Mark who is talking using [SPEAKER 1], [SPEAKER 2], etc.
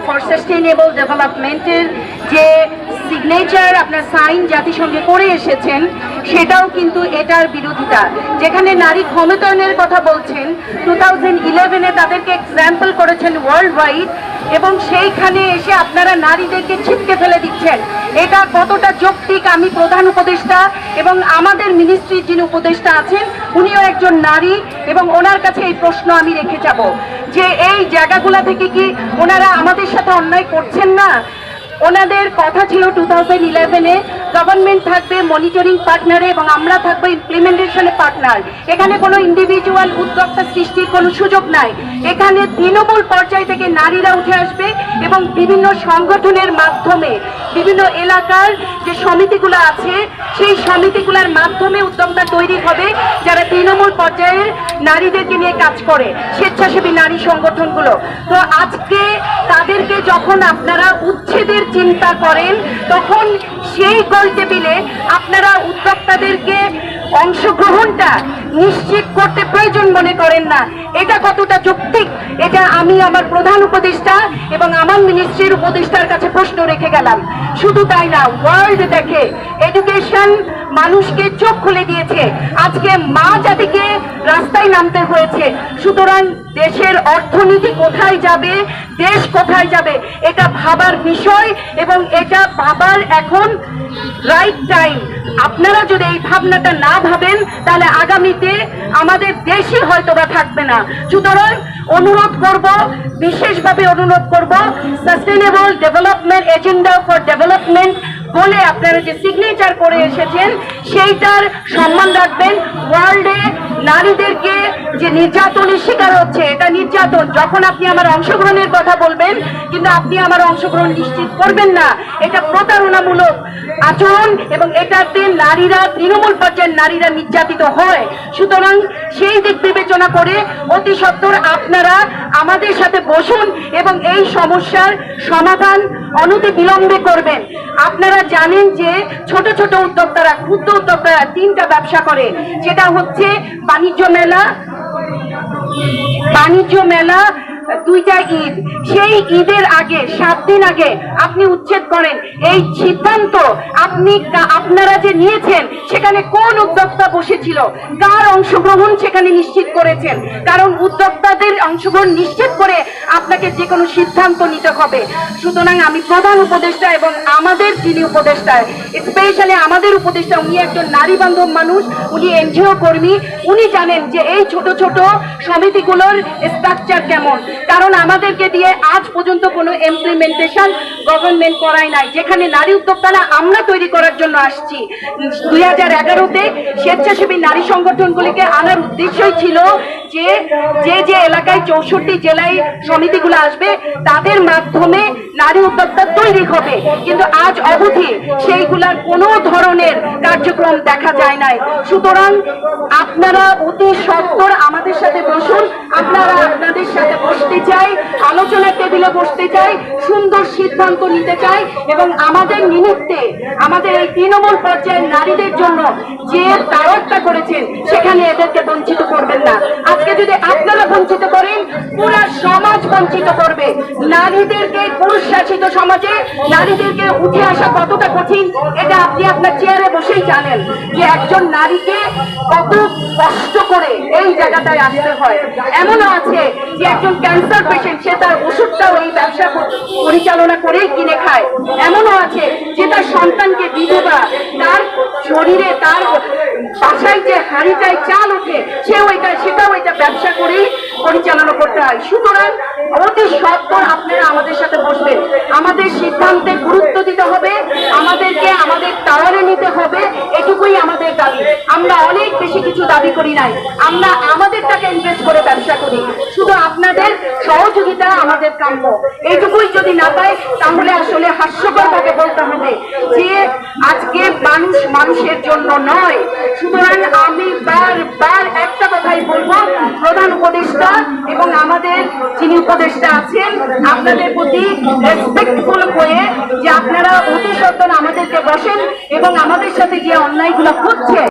[SPEAKER 1] For sustainable ডেভেলপমেন্টের যে signature আপনার সাইন জাতিসংঘে করে এসেছেন সেটাও কিন্তু এটার বিরোধিতা। যেখানে নারী ক্ষমতায়নের কথা বলছেন টু থাউজেন্ড ইলেভেনে তাদেরকে এক্সাম্পল করেছেন ওয়ার্ল্ড ওয়াইড এবং সেইখানে এসে আপনারা নারীদেরকে ছিটকে ফেলে দিচ্ছেন। এটা কতটা যৌক্তিক, আমি প্রধান উপদেষ্টা এবং আমাদের মিনিস্ট্রির যিনি উপদেষ্টা আছেন, উনিও একজন নারী এবং ওনার কাছে এই প্রশ্ন আমি রেখে যাব। যে এই জায়গাগুলা থেকে কি ওনারা আমাদের সাথে অন্যায় করছেন না? ওনাদের কথা ছিল টু থাউজেন্ড ইলেভেনে গভর্নমেন্ট থাকবে মনিটরিং পার্টনারে এবং আমরা থাকব ইমপ্লিমেন্টেশনে পার্টনার এখানে কোনো ইন্ডিভিজুয়াল উদ্যোক্তা সৃষ্টির কোনো সুযোগ নাই। এখানে তৃণমূল পর্যায় থেকে নারীরা উঠে আসবে এবং বিভিন্ন সংগঠনের মাধ্যমে বিভিন্ন এলাকার যে সমিতিগুলো আছে, সেই সমিতিগুলোর মাধ্যমে উদ্যোক্তা তৈরি হবে যারা তৃণমূল পর্যায়ের নারীদেরকে নিয়ে কাজ করে, স্বেচ্ছাসেবী নারী সংগঠনগুলো। তো আজকে তাদেরকে যখন আপনারা উচ্ছেদের চিন্তা করেন, তখন সেই গোল টেবিলে আপনারা উদ্যোক্তাদেরকে অংশগ্রহণটা নিশ্চিত করতে প্রয়োজন মনে করেন না। এটা কতটা যৌক্তিক? এটা আমি আমার প্রধান উপদেষ্টা এবং আমার মিনিস্ট্রির উপদেষ্টার কাছে প্রশ্ন রেখে গেলাম। শুধু তাই না ওয়ার্ল্ড দেখে এডুকেশন মানুষকে চোখ খুলে দিয়েছে। আজকে মা জাতিকে রাস্তায় নামতে হয়েছে। সুতরাং দেশের অর্থনীতি কোথায় যাবে, দেশ কোথায় যাবে, এটা ভাবার বিষয় এবং এটা ভাবার এখন রাইট টাইম আপনারা যদি এই ভাবনাটা না ভাবেন, তাহলে আগামীতে আমাদের দেশে হয়তো বা থাকবে না। সুতরাং অনুরোধ করব, বিশেষভাবে অনুরোধ করব sustainable development agenda for development বলে আপনারা যে সিগনেচার করে এসেছেন, সেইটার সম্মান রাখবেন। ওয়ার্ল্ডে নারীদেরকে যে নির্যাতনের শিকার হচ্ছে, এটা নির্যাতন। যখন আপনি আমার অংশগ্রহণের কথা বলবেন, কিন্তু আপনি আমার অংশগ্রহণ নিশ্চিত করবেন না। এটা প্রতারণামূলক আচরণ এবং এটাতে নারীরা, তৃণমূল পর্যায়ের নারীরা নির্যাতিত হয়। সুতরাং সেই দিক বিবেচনা করে অতি সত্বর আপনারা আমাদের সাথে বসুন এবং এই সমস্যার সমাধান অনতি বিলম্বে করবেন। আপনারা জানেন যে ছোট ছোট উদ্যোক্তারা, ক্ষুদ্র উদ্যোক্তারা তিনটা ব্যবসা করে। সেটা হচ্ছে বাণিজ্য মেলা বাণিজ্য মেলা দুইটা ঈদ। সেই ঈদের আগে, সাত দিন আগে আপনি উচ্ছেদ করেন। এই সিদ্ধান্ত আপনি আপনারা যে নিয়েছেন, সেখানে কোন উদ্যোক্তা বসেছিল? কার অংশগ্রহণ সেখানে নিশ্চিত করেছেন? কারণ উদ্যোক্তাদের অংশগ্রহণ নিশ্চিত করে আপনাকে যে কোনো সিদ্ধান্ত নিতে হবে। সুতরাং আমি প্রধান উপদেষ্টা এবং আমাদের যিনি উপদেষ্টা, স্পেশালি আমাদের উপদেষ্টা, উনি একজন নারী বান্ধব মানুষ, উনি এনজিও কর্মী, উনি জানেন যে এই ছোট ছোট সমিতিগুলোর স্ট্রাকচার কেমন। কারণ আমাদেরকে দিয়ে আজ পর্যন্ত কোনো ইমপ্লিমেন্টেশন গভর্নমেন্ট করায় নাই। যেখানে নারী উদ্যোক্তারা আমরা তৈরি করার জন্য আসছি। দুই হাজার এগারোতে স্বেচ্ছাসেবী নারী সংগঠনগুলিকে আনার উদ্দেশ্যই ছিল যে যে যে এলাকায় চৌষট্টি জেলায় সমিতিগুলো আসবে, তাদের মাধ্যমে নারী উদ্যোক্তা তৈরি হবে। কিন্তু আজ অবধি সেইগুলার কোনো ধরনের কার্যক্রম দেখা যায় নাই। সুতরাং আপনারা অতি সত্তর আমাদের সাথে বসুন, আপনারা আপনাদের সাথে বসতে চাই, আলোচনার টেবিলে বসতে চাই, সুন্দর সিদ্ধান্ত নিতে চাই এবং আমাদের নিমিত্তে আমাদের এই তৃণমূল পর্যায়ের নারীদের জন্য যে তারকটা করেছেন, সেখানে এদেরকে বঞ্চিত করবেন না। আজকে যদি আপনারা বঞ্চিত করেন, পুরা সমাজ বঞ্চিত করবে। নারীদেরকে পুরুষ শাসিত সমাজে নারীদেরকে উঠে আসা কতটা কঠিন, এটা আপনি আপনার চেয়ারে বসেই জানেন যে একজন নারীকে কত কষ্ট করে এই জায়গাটায় আসতে হয়। এমনও আছে যে একজন ক্যান্সার পেশেন্ট সে তার ওষুধটাও এই ব্যবসা পরিচালনা করেই কিনে খায়। এমনও আছে যে তার সন্তানকে বিধবা, তার শরীরে তার বাসায় যে হাড়িটায় চাল ওঠে, সেও এটা, সেটাও এটা ব্যবসা করেই পরিচালনা করতে হয়। সুতরাং অতি সত্তর আপনারা আমাদের সাথে বসবেন। আমাদের সিদ্ধান্তে গুরুত্ব দিতে হবে আমাদেরকে আমাদের টাওয়ারে নিতে হবে এটুকুই আমাদের দাবি আমরা অনেক বেশি কিছু দাবি করি নাই। আমরা আমাদের টাকা ইনভেস্ট করে ব্যবসা করি। শুধু আপনাদের সহযোগিতা আমাদের কাম্য। এইটুকুই যদি না পায় তাহলে আসলে হাস্যকর ভাবে বলতে হবে যে আজকে মানুষ মানুষের জন্য নয়। সুতরাং আমি বারবার একটা কথাই বলব, প্রধান উপদেষ্টা এবং আমাদের যিনি উপদেষ্টা আছেন, আপনাদের প্রতি রেসপেক্টফুল হয়ে যে আপনারা অতি সত্তর আমাদেরকে বসেন এবং আমাদের সাথে যে অন্যায়গুলো হচ্ছে